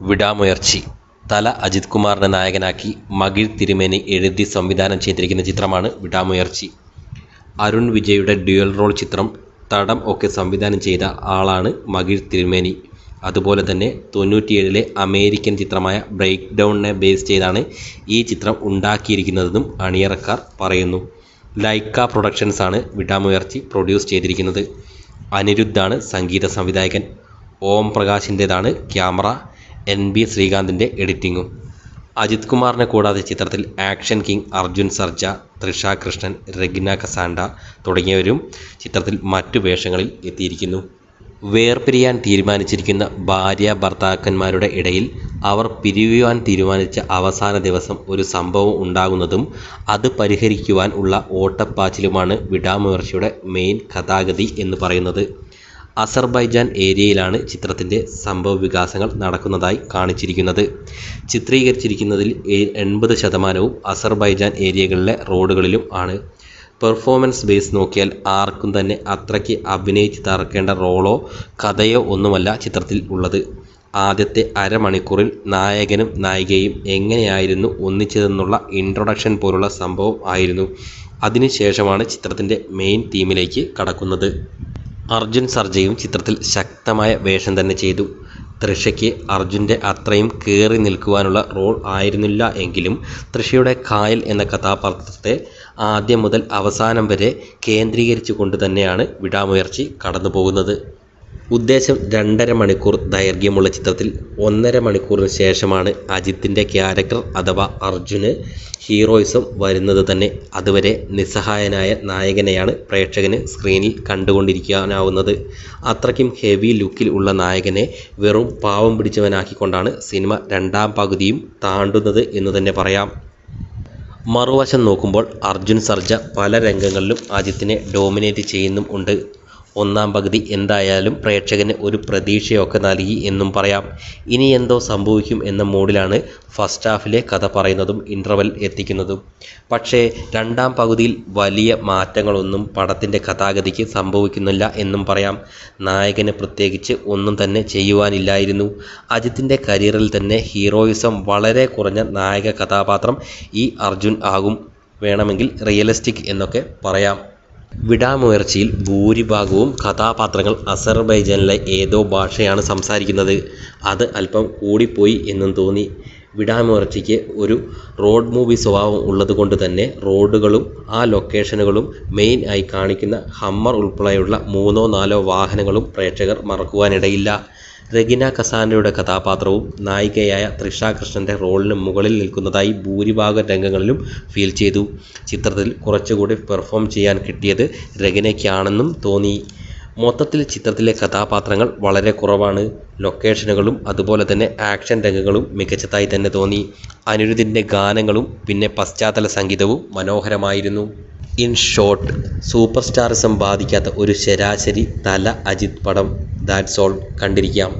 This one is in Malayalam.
വിടാമുയർച്ചി. തല അജിത് കുമാറിനെ നായകനാക്കി മകിഴ് തിരുമേനി എഴുതി സംവിധാനം ചെയ്തിരിക്കുന്ന ചിത്രമാണ് വിടാമുയർച്ചി. അരുൺ വിജയുടെ ഡ്യുവൽ റോൾ ചിത്രം തടം ഒക്കെ സംവിധാനം ചെയ്ത ആളാണ് മകിഴ് തിരുമേനി. അതുപോലെ തന്നെ തൊണ്ണൂറ്റിയേഴിലെ അമേരിക്കൻ ചിത്രമായ ബ്രേക്ക് ഡൗണിനെ ബേസ് ചെയ്താണ് ഈ ചിത്രം ഉണ്ടാക്കിയിരിക്കുന്നതെന്നും അണിയറക്കാർ പറയുന്നു. ലൈക്ക പ്രൊഡക്ഷൻസ് ആണ് വിടാമുയർച്ചി പ്രൊഡ്യൂസ് ചെയ്തിരിക്കുന്നത്. അനിരുദ്ധാണ് സംഗീത സംവിധായകൻ. ഓം പ്രകാശിന്റേതാണ് ക്യാമറ. എൻ ബി ശ്രീകാന്തിന്റെ എഡിറ്റിങ്ങും. അജിത് കുമാറിനെ കൂടാതെ ചിത്രത്തിൽ action king Arjun Sarja Trisha Krishnan Regina Cassandra തുടങ്ങിയവരും ചിത്രത്തിൽ മറ്റു വേഷങ്ങളിൽ എത്തിയിരിക്കുന്നു. വേർപിരിയാൻ തീരുമാനിച്ചിരിക്കുന്ന ഭാര്യ ഭർത്താക്കന്മാരുടെ ഇടയിൽ അവർ പിരിയുവാൻ തീരുമാനിച്ച അവസാന ദിവസം ഒരു സംഭവം ഉണ്ടാകുന്നതും അത് പരിഹരിക്കുവാൻ ഉള്ള ഓട്ടപ്പാച്ചിലുമാണ് വിടാമഹർഷിയുടെ മെയിൻ കഥാഗതി എന്ന് പറയുന്നത്. അസർബൈജാൻ ഏരിയയിലാണ് ചിത്രത്തിന്റെ സംഭവ വികാസങ്ങൾ നടക്കുന്നതായി കാണിച്ചിരിക്കുന്നത്. ചിത്രീകരിച്ചിരിക്കുന്നതിൽ എൺപത് ശതമാനവും അസർബൈജാൻ ഏരിയകളിലെ റോഡുകളിലും ആണ്. പെർഫോമൻസ് ബേസ് നോക്കിയാൽ ആർക്കും തന്നെ അത്രയ്ക്ക് അഭിനയിച്ച് തറക്കേണ്ട റോളോ കഥയോ ഒന്നുമല്ല ചിത്രത്തിൽ ഉള്ളത്. ആദ്യത്തെ അരമണിക്കൂറിൽ നായകനും നായികയും എങ്ങനെയായിരുന്നു ഒന്നിച്ചതെന്നുള്ള ഇൻട്രൊഡക്ഷൻ പോലുള്ള സംഭവം ആയിരുന്നു. അതിനുശേഷമാണ് ചിത്രത്തിന്റെ മെയിൻ തീമിലേക്ക് കടക്കുന്നത്. അർജുൻ സർജയും ചിത്രത്തിൽ ശക്തമായ വേഷം തന്നെ ചെയ്തു. തൃഷയ്ക്ക് അർജുന്റെ അത്രയും കയറി നിൽക്കുവാനുള്ള റോൾ ആയിരുന്നില്ല എങ്കിലും തൃഷയുടെ കായൽ എന്ന കഥാപാത്രത്തെ ആദ്യം മുതൽ അവസാനം വരെ കേന്ദ്രീകരിച്ചു കൊണ്ട് തന്നെയാണ് വിടാമുയർച്ചി കടന്നു പോകുന്നത് ഉദ്ദേശം രണ്ടര മണിക്കൂർ ദൈർഘ്യമുള്ള ചിത്രത്തിൽ ഒന്നര മണിക്കൂറിന് ശേഷമാണ് അജിത്തിന്റെ ക്യാരക്ടർ അഥവാ അർജുന് ഹീറോയിസം വരുന്നത് തന്നെ. അതുവരെ നിസ്സഹായനായ നായകനെയാണ് പ്രേക്ഷകന് സ്ക്രീനിൽ കണ്ടുകൊണ്ടിരിക്കാനാവുന്നത്. അത്രയ്ക്കും ഹെവി ലുക്കിൽ ഉള്ള നായകനെ വെറും പാവം പിടിച്ചവനാക്കിക്കൊണ്ടാണ് സിനിമ രണ്ടാം പകുതിയും താണ്ടുന്നത് എന്ന് തന്നെ പറയാം. മറുവശം നോക്കുമ്പോൾ അർജുൻ സർജ പല രംഗങ്ങളിലും അജിത്തിനെ ഡോമിനേറ്റ് ചെയ്യുന്നും ഉണ്ട്. ഒന്നാം പകുതി എന്തായാലും പ്രേക്ഷകന് ഒരു പ്രതീക്ഷയൊക്കെ നൽകി എന്നും പറയാം. ഇനി എന്തോ സംഭവിക്കും എന്ന മൂഡിലാണ് ഫസ്റ്റ് ഹാഫിലെ കഥ പറയുന്നതും ഇന്റർവെൽ എത്തിക്കുന്നതും. പക്ഷേ രണ്ടാം പകുതിയിൽ വലിയ മാറ്റങ്ങളൊന്നും പടത്തിന്റെ കഥാഗതിക്ക് സംഭവിക്കുന്നില്ല എന്നും പറയാം. നായകന് പ്രത്യേകിച്ച് ഒന്നും തന്നെ ചെയ്യുവാനില്ലായിരുന്നു. അജിത്തിന്റെ കരിയറിൽ തന്നെ ഹീറോയിസം വളരെ കുറഞ്ഞ നായക കഥാപാത്രം ഈ അർജുൻ ആകും. വേണമെങ്കിൽ റിയലിസ്റ്റിക് എന്നൊക്കെ പറയാം. വിടാമുയർച്ചയിൽ ഭൂരിഭാഗവും കഥാപാത്രങ്ങൾ അസർബൈജാനിലെ ഏതോ ഭാഷയാണ് സംസാരിക്കുന്നത്. അത് അല്പം കൂടിപ്പോയി എന്നും തോന്നി. വിടാമുയർച്ചയ്ക്ക് ഒരു റോഡ് മൂവി സ്വഭാവം ഉള്ളതുകൊണ്ട് തന്നെ റോഡുകളും ആ ലൊക്കേഷനുകളും മെയിൻ ആയി കാണിക്കുന്ന ഹമ്മർ ഉൾപ്പെടെയുള്ള മൂന്നോ നാലോ വാഹനങ്ങളും പ്രേക്ഷകർ മറക്കുവാനിടയില്ല. റെഗിന കസാനയുടെ കഥാപാത്രവും നായികയായ തൃഷ കൃഷ്ണന്റെ റോളിന് മുകളിൽ നിൽക്കുന്നതായി ഭൂരിഭാഗം രംഗങ്ങളിലും ഫീൽ ചെയ്തു. ചിത്രത്തിൽ കുറച്ചുകൂടി പെർഫോം ചെയ്യാൻ കിട്ടിയത് രഗിനയ്ക്കാണെന്നും തോന്നി. മൊത്തത്തിൽ ചിത്രത്തിലെ കഥാപാത്രങ്ങൾ വളരെ കുറവാണ്. ലൊക്കേഷനുകളും അതുപോലെ തന്നെ ആക്ഷൻ രംഗങ്ങളും മികച്ചതായി തന്നെ തോന്നി. അനിരുദ്ധിന്റെ ഗാനങ്ങളും പിന്നെ പശ്ചാത്തല സംഗീതവും മനോഹരമായിരുന്നു. ഇൻ ഷോർട്ട് സൂപ്പർ സ്റ്റാറിസം ബാധിക്കാത്ത ഒരു ശരാശരി തല അജിത് പടം ദാറ്റ്സ് ഓൾ കണ്ടിരിക്കാം.